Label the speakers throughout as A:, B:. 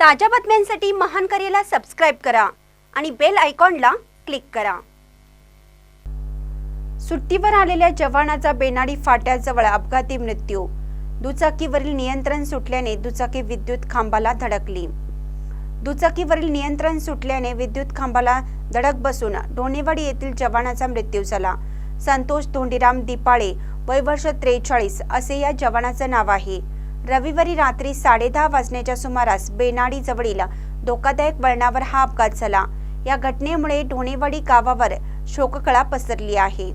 A: ताज्या बातम्यांसाठी महान करेला सबस्क्राईब करा आणि बेल आयकॉनला क्लिक करा. सुट्टीवर आलेल्या जवानाचा बेनाडी फाट्याजवळ अपघाती मृत्यू. दुचाकीवरील नियंत्रण सुटल्याने दुचाकी विद्युत खांबाला धडकली. दुचाकीवरील नियंत्रण सुटल्याने विद्युत खांबाला धडक बसून डोणेवाडी येथील जवानाचा मृत्यू झाला. संतोष धोंडीराम दिपाळे वय वर्ष त्रेचाळीस असे या जवानाचं नाव आहे. रविवारी रात्री साडेदहा वाजण्याच्या सुमारास बेनाडी जवळील धोकादायक वळणावर हा अपघात झाला. या घटनेमुळे ढोणेवाडी गावावर शोककळा पसरली आहे.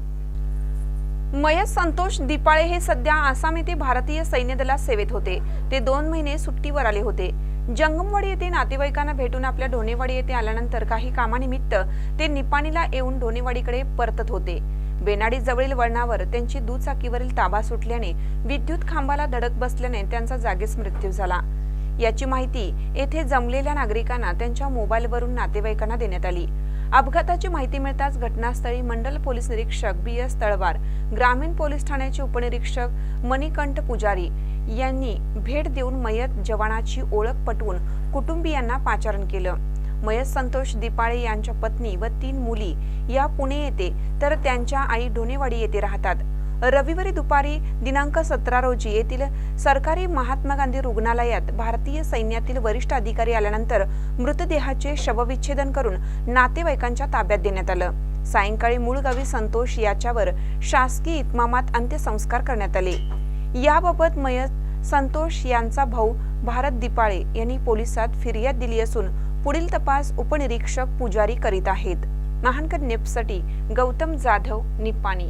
B: मयत संतोष दिपाळे हे सध्या आसाम येथे भारतीय सैन्य दलात सेवेत होते. ते दोन महिने सुट्टीवर आले होते. जंगमवाडी येथे नातेवाईकांना भेटून आपल्या ढोणेवाडी येथे आल्यानंतर काही कामानिमित्त ते निपाणीला येऊन ढोणेवाडीकडे परतत होते. बेनाडी जवळील वळणावर त्यांची दुचाकीवरील ताबा सुटल्याने विद्युत खांबाला धडक बसल्याने त्यांचा जागीच मृत्यू झाला. याची माहिती येथे जमलेल्या नागरिकांना त्यांच्या मोबाईलवरून नातेवाईकांना देण्यात आली. अपघाताची माहिती मिळताच घटनास्थळी मंडल पोलीस निरीक्षक बी एस तळवार ग्रामीण पोलीस ठाण्याचे उपनिरीक्षक मणिकंठ पुजारी यांनी भेट देऊन मयत जवानाची ओळख पटवून कुटुंबियांना पाचारण केलं. मयत संतोष दिपाळे यांच्या पत्नी व तीन मुली या पुणे येथे तर त्यांच्या आई ढोणेवाडी येथे राहतात. रविवारी दुपारी दिनांक सतरा रोजी येथील सरकारी महात्मा गांधी रुग्णालयात भारतीय सैन्यातील वरिष्ठ अधिकारी आल्यानंतर मृतदेहाचे शवविच्छेदन करून नातेवाईकांच्या ताब्यात देण्यात आलं. सायंकाळी मूळ गावी संतोष याच्यावर शासकीय इतमामात अंत्यसंस्कार करण्यात आले. याबाबत मयत संतोष यांचा भाऊ भारत दिपाळे यांनी पोलिसात फिर्याद दिली असून पुढील तपास उपनिरीक्षक पुजारी करीत आहेत. महानकर नेपसाठी गौतम जाधव निपाणी.